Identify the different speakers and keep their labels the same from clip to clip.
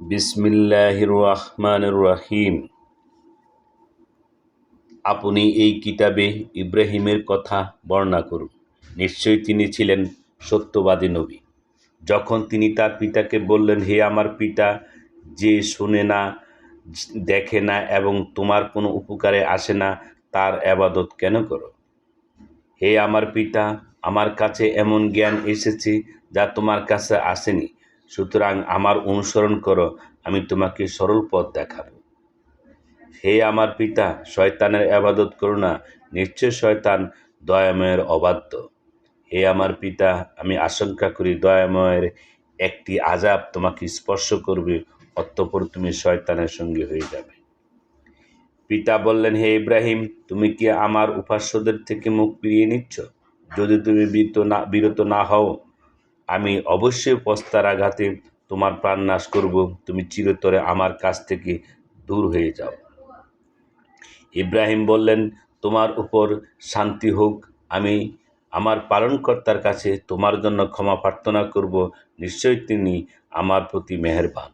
Speaker 1: বিসমিল্লাহির রহমানির রহিম আপনি এই কিতাবে ইব্রাহিমের কথা বর্ণনা করুন। নিশ্চয়ই তিনি ছিলেন সত্যবাদী নবী। যখন তিনি তার পিতাকে বললেন, হে আমার পিতা, যে শোনে না, দেখে না এবং তোমার কোনো উপকারে আসে না, তার আবাদত কেন করো? হে আমার পিতা, আমার কাছে এমন জ্ঞান এসেছে যা তোমার কাছে আসেনি। সুতরাং আমার অনুসরণ করো, আমি তোমাকে সরল পথ দেখাবো। হে আমার পিতা, শয়তানের আবাদত করো না, নিশ্চয় শয়তান দয়াময়ের অবাধ্য। হে আমার পিতা, আমি আশঙ্কা করি দয়াময়ের একটি আজাব তোমাকে স্পর্শ করবে, অতঃপর তুমি শয়তানের সঙ্গে হয়ে যাবে। পিতা বললেন, হে ইব্রাহিম, তুমি কি আমার উপাস্যদের থেকে মুখ ফিরিয়ে নিচ্ছ? যদি তুমি বিরত না বিরত না হও আমি অবশ্যই পস্তার আঘাতে তোমার প্রাণ নাশ করব। তুমি চিরতরে আমার কাছ থেকে দূর হয়ে যাও। ইব্রাহিম বললেন, তোমার উপর শান্তি হোক। আমি আমার পালনকর্তার কাছে তোমার জন্য ক্ষমা প্রার্থনা করব। নিশ্চয়ই তিনি আমার প্রতি মেহেরবান।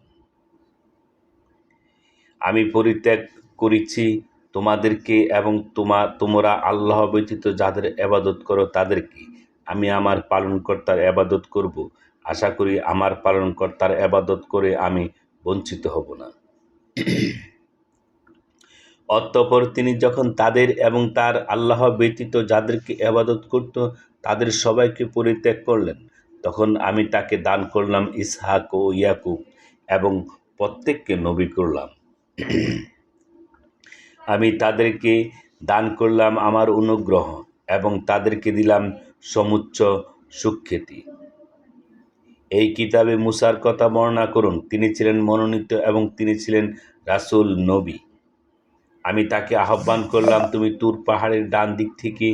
Speaker 1: আমি পরিত্যাগ করেছি তোমাদেরকে এবং তোমা, তোমরা আল্লাহ ব্যতীত যাদের আবাদত করো তাদেরকে। আমি আমার পালনকর্তার আবাদত করব। আশা করি আমার পালনকর্তার আবাদত করে আমি বঞ্চিত হব না। অতঃপর তিনি যখন তাদের এবং তার আল্লাহ ব্যতীত যাদেরকে আবাদত করত, তাদের সবাইকে পরিত্যাগ করলেন। তখন আমি তাকে দান করলাম ইসহাক ও ইয়াকুব এবং প্রত্যেককে নবী করলাম। আমি তাদেরকে দান করলাম আমার অনুগ্রহ এবং তাদেরকে দিলাম সমুচ্চ সুখ্যাতি। এই কিতাবে মুসার কথা বর্ণনা করুন। তিনি ছিলেন মনোনীত এবং তিনি ছিলেন রাসুল নবী। আমি তাকে আহ্বান করলাম, তুমি তুর পাহাড়ের ডান দিক থেকে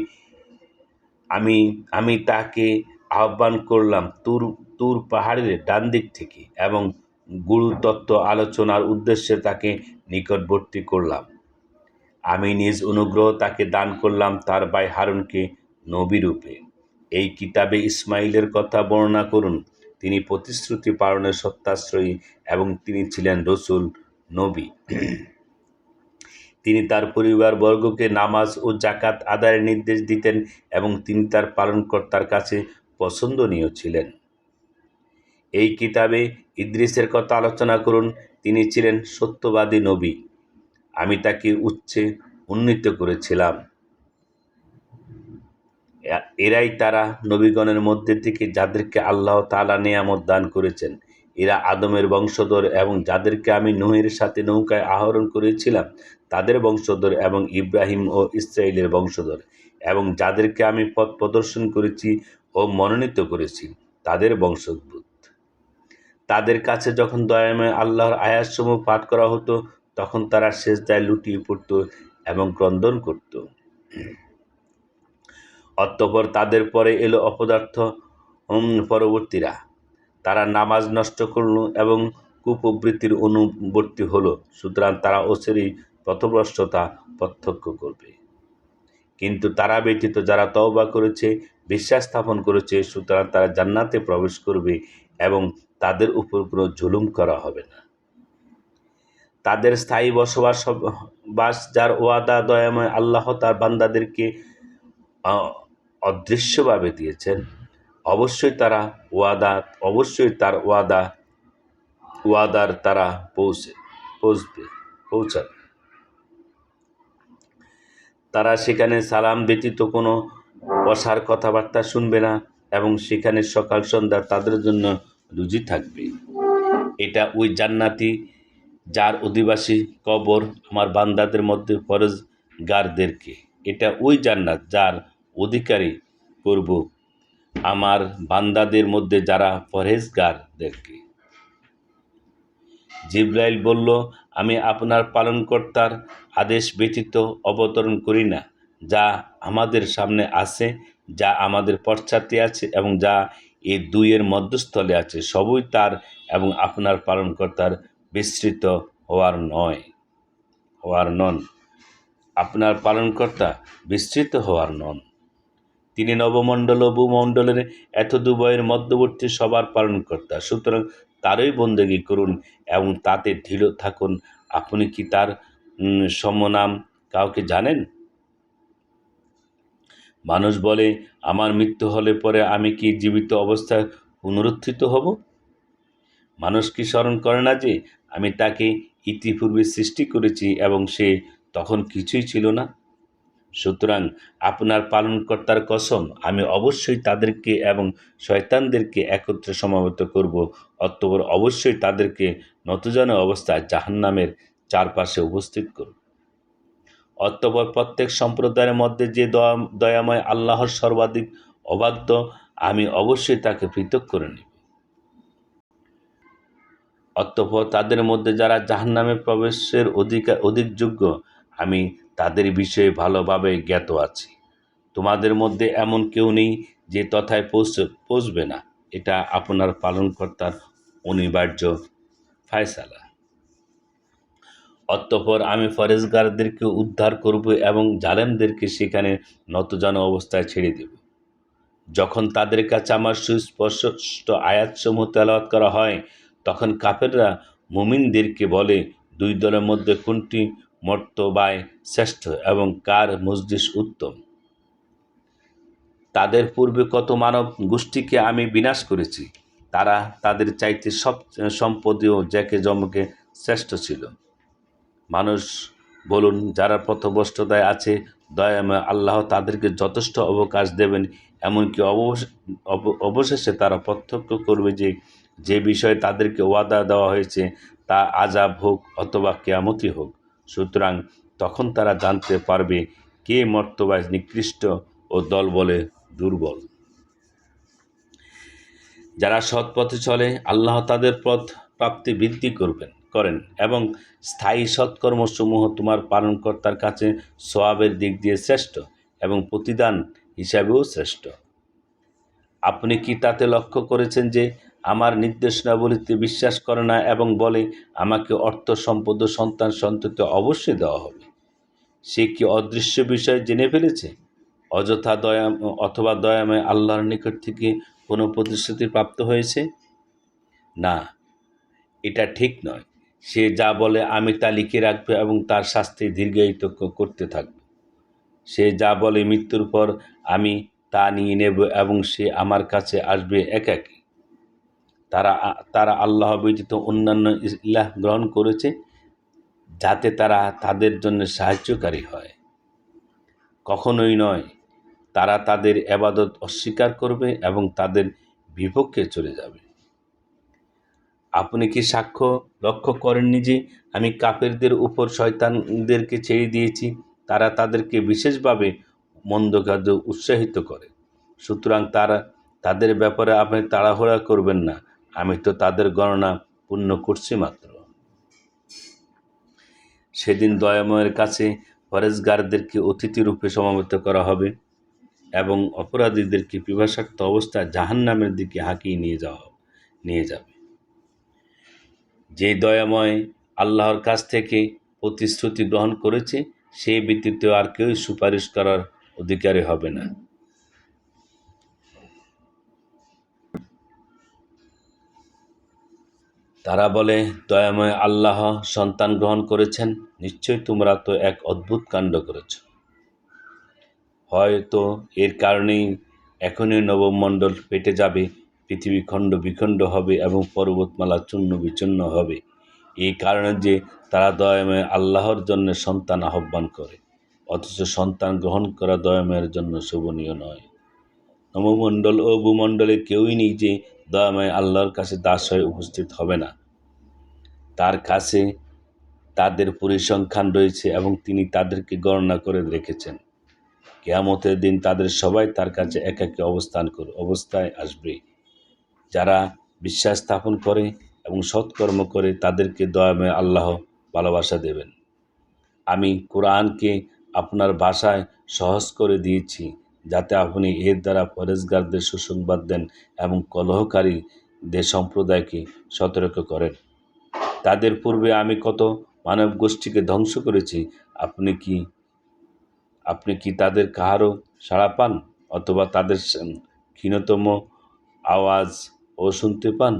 Speaker 1: আমি আমি তাকে আহ্বান করলাম, তুর তুর পাহাড়ের ডান দিক থেকে এবং গুরুতত্ত্ব আলোচনার উদ্দেশ্যে তাকে নিকটবর্তী করলাম। আমি নিজ অনুগ্রহ তাকে দান করলাম তার ভাই হারুনকে নবী রূপে। এই কিতাবে ইসমাইলের কথা বর্ণনা করুন। তিনি প্রতিশ্রুতি পালনের সত্যাশ্রয়ী এবং তিনি ছিলেন রসুল, নবী। তিনি তার পরিবারবর্গকে নামাজ ও জাকাত আদায়ের নির্দেশ দিতেন এবং তিনি তার পালনকর্তার কাছে পছন্দনীয় ছিলেন। এই কিতাবে ইদ্রিসের কথা আলোচনা করুন। তিনি ছিলেন সত্যবাদী নবী। আমি তাকে উচ্চে উন্নীত করেছিলাম। এরাই তারা নবীগণের মধ্যে থেকে যাদেরকে আল্লাহ তালা নিয়ামত দান করেছেন। এরা আদমের বংশধর এবং যাদেরকে আমি নুহের সাথে নৌকায় আহরণ করেছিলাম, তাদের বংশধর এবং ইব্রাহিম ও ইসরায়েলের বংশধর। এবং যাদেরকে আমি পথ প্রদর্শন করেছি ও মনোনীত করেছি, তাদের বংশোদ্ভূত। তাদের কাছে যখন দয়াময় আল্লাহর আয়াসমূহ পাঠ করা হতো, তখন তারা শেষ দায় লুটিয়ে পড়ত এবং ক্রন্দন করত। অতঃপর তাদের পরে এলো অপদার্থ পরবর্তীরা। তারা নামাজ নষ্ট করল এবং কুপ্রবৃত্তির অনুবর্তী হলো। সুতরাং তারা অসেরই পথভ্রষ্টতা প্রত্যক্ষ করবে। কিন্তু তারা ব্যতীত যারা তওবা করেছে, বিশ্বাস স্থাপন করেছে, সুতরাং তারা জান্নাতে প্রবেশ করবে এবং তাদের উপর কোনো জুলুম করা হবে না। তাদের স্থায়ী বসবাস, বাস যার ওয়াদা, দয়াময় আল্লাহ তার বান্দাদেরকে অদৃশ্যভাবে দিয়েছেন। অবশ্যই তারা ওয়াদা, অবশ্যই তার ওয়াদা, ওয়াদার তারা পৌঁছে, পৌঁছবে, পৌঁছাবে। তারা সেখানে সালাম ব্যতীত কোনো অসার কথাবার্তা শুনবে না এবং সেখানে সকাল সন্ধ্যা তাদের জন্য রুজি থাকবে। এটা ওই জান্নাতি যার অধিবাসী কবর আমার বান্দাদের মধ্যে ফরজগারদেরকে। এটা ওই জান্নাত যার অধিকারী করব। আমার বান্দাদের মধ্যে যারা পরহেজগারদেরকে জিব্রাইল বলল, আমি আপনার পালনকর্তার আদেশ ব্যতীত অবতরণ করি না, যা আমাদের সামনে আছে, যা আমাদের পশ্চাতে আছে এবং যা এ দুইয়ের মধ্যস্থলে আছে। সবই তার এবং আপনার পালনকর্তার বিস্তৃত হওয়ার নয়, হওয়ার নন। আপনার পালনকর্তা বিস্তৃত হওয়ার নন। তিনি নবমণ্ডল ও ভূমণ্ডলের এত দুবয়ের মধ্যবর্তী সবার পালনকর্তা। সুতরাং তারই বন্দেগী করুন এবং তাতে দৃঢ় থাকুন। আপনি কি তার সমনাম কাউকে জানেন? মানুষ বলে, আমার মৃত্যু হলে পরে আমি কি জীবিত অবস্থায় পুনরুত্থিত হব? মানুষ কি স্মরণ করে না যে, আমি তাকে ইতিপূর্বে সৃষ্টি করেছি এবং সে তখন কিছুই ছিল না? সুতরাং আপনার পালনকর্তার কসম, আমি অবশ্যই তাদেরকে এবং শয়তানদেরকে একত্রে সমাবেত করব। অতঃপর অবশ্যই তাদেরকে নতজন অবস্থায় জাহান্নামের চারপাশে উপস্থিত করব অতঃপর প্রত্যেক সম্প্রদায়ের মধ্যে যে দয়া, দয়াময় আল্লাহর সর্বাধিক অবাধ্য, আমি অবশ্যই তাকে পৃথক করে নিব। অতঃপর তাদের মধ্যে যারা জাহান্নামে প্রবেশের অধিকার অধিক যোগ্য, আমি তাদের বিষয়ে ভালোভাবে জ্ঞাত আছি। তোমাদের মধ্যে এমন কেউ নেই যে তথায় পৌঁছ পৌঁছবে না। এটা আপনার পালনকর্তার অনিবার্য ফায়সালা। অতঃপর আমি ফরেজগারদেরকে উদ্ধার করব এবং জালেমদেরকে সেখানে নতজন অবস্থায় ছেড়ে দেব। যখন তাদের কাছে আমার সুস্পষ্ট আয়াতসমূহ তেলাওয়াত করা হয়, তখন কাফেররা মুমিনদেরকে বলে, দুই দলের মধ্যে কোনটি মর্তবায় শ্রেষ্ঠ এবং কার মজলিস উত্তম? তাদের পূর্বে কত মানব গোষ্ঠীকে আমি বিনাশ করেছি, তারা তাদের চাইতে সব সম্পদীয় জ্যাকে জমকে শ্রেষ্ঠ ছিল। মানুষ বলুন, যারা পথভ্রষ্টতায় আছে, দয়াময় আল্লাহ তাদেরকে যথেষ্ট অবকাশ দেবেন, এমনকি অবশ- অব- অবশেষে তারা প্রত্যক্ষ করবে যে যে বিষয়ে তাদেরকে ওয়াদা দেওয়া হয়েছে, তা আজাব হোক অথবা কেয়ামতি হোক। সুতরাং তখন তারা জানতে পারবে কে মর্তবায় নিকৃষ্ট ও দল বলে দুর্বল। যারা সৎ পথে চলে, আল্লাহ তাদের পথ প্রাপ্তি বৃদ্ধি করবেন, করেন এবং স্থায়ী সৎকর্মসমূহ তোমার পালনকর্তার কাছে সোয়াবের দিক দিয়ে শ্রেষ্ঠ এবং প্রতিদান হিসাবেও শ্রেষ্ঠ। আপনি কি তাতে লক্ষ্য করেছেন যে আমার নির্দেশনাবলিতে বিশ্বাস করে না এবং বলে, আমাকে অর্থ, সম্পদ সন্তান সন্ততি অবশ্যই দেওয়া হবে। সে কি অদৃশ্য বিষয় জেনে ফেলেছে? অযথা দয়া, অথবা দয়াময় আল্লাহর নিকট থেকে কোনো প্রতিশ্রুতি প্রাপ্ত হয়েছে? না, এটা ঠিক নয়। সে যা বলে আমি তা লিখে রাখব এবং তার শাস্তি দীর্ঘায়িত করতে থাকব। সে যা বলে মৃত্যুর পর আমি তা নিয়ে নেব এবং সে আমার কাছে আসবে একাকী। তারা তারা আল্লাহ ব্যতীত অন্যান্য ইল্লাহ গ্রহণ করেছে যাতে তারা তাদের জন্য সাহায্যকারী হয়। কখনোই নয়, তারা তাদের এবাদত অস্বীকার করবে এবং তাদের বিপক্ষে চলে যাবে। আপনি কি সাক্ষ্য লক্ষ্য করেননি যে আমি কাপেরদের উপর শয়তানদেরকে ছেড়ে দিয়েছি? তারা তাদেরকে বিশেষভাবে মন্দ উৎসাহিত করে। সুতরাং তারা তাদের ব্যাপারে আপনি তাড়াহুড়া করবেন না। আমি তো তাদের গণনা পূর্ণ করছি মাত্র। সেদিন দয়াময়ের কাছে ফরেজগারদেরকে অতিথি রূপে সমাবেত করা হবে এবং অপরাধীদেরকে পিপাসাক্ত অবস্থায় জাহান্নামের দিকে হাঁকিয়ে নিয়ে যাওয়া নিয়ে যাবে। যে দয়াময় আল্লাহর কাছ থেকে প্রতিশ্রুতি গ্রহণ করেছে সেই ব্যতীত আর কেউই সুপারিশ করার অধিকারী হবে না। তারা বলে, দয়াময় আল্লাহ সন্তান গ্রহণ করেছেন নিশ্চয়ই তোমরা তো এক অদ্ভুত কাণ্ড করেছ। হয়তো এর কারণেই এখনই নবমণ্ডল পেটে যাবে, পৃথিবী খণ্ড বিখণ্ড হবে এবং পর্বতমালা চূর্ণ বিচূর্ণ হবে। এই কারণে যে তারা দয়াময় আল্লাহর জন্য সন্তান আহ্বান করে, অথচ সন্তান গ্রহণ করা দয়াময়ের জন্য শোভনীয় নয়। নবমণ্ডল ও ভূমণ্ডলে কেউই নেই যে দয়াময় আল্লাহর কাছে দাস হয়ে উপস্থিত হবে না। তার কাছে তাদের পরিসংখ্যান রয়েছে এবং তিনি তাদেরকে গণনা করে রেখেছেন। কেয়ামতের দিন তাদের সবাই তার কাছে একাকী অবস্থান করে, অবস্থায় আসবে। যারা বিশ্বাস স্থাপন করে এবং সৎকর্ম করে তাদেরকে দয়াময় আল্লাহ ভালোবাসা দেবেন। আমি কোরআনকে আপনার ভাষায় সহজ করে দিয়েছি। যাতে আপনি এর দ্বারা ফরেজগারদের সুসংবাদ দেন এবং কলহকারী কলহকারীদের সম্প্রদায়কে সতর্ক করেন। তাদের পূর্বে আমি কত মানব গোষ্ঠীকে ধ্বংস করেছি, আপনি কি আপনি কি তাদের কাহারও সাড়া পান অথবা তাদের ক্ষীণতম আওয়াজ ও শুনতে পান?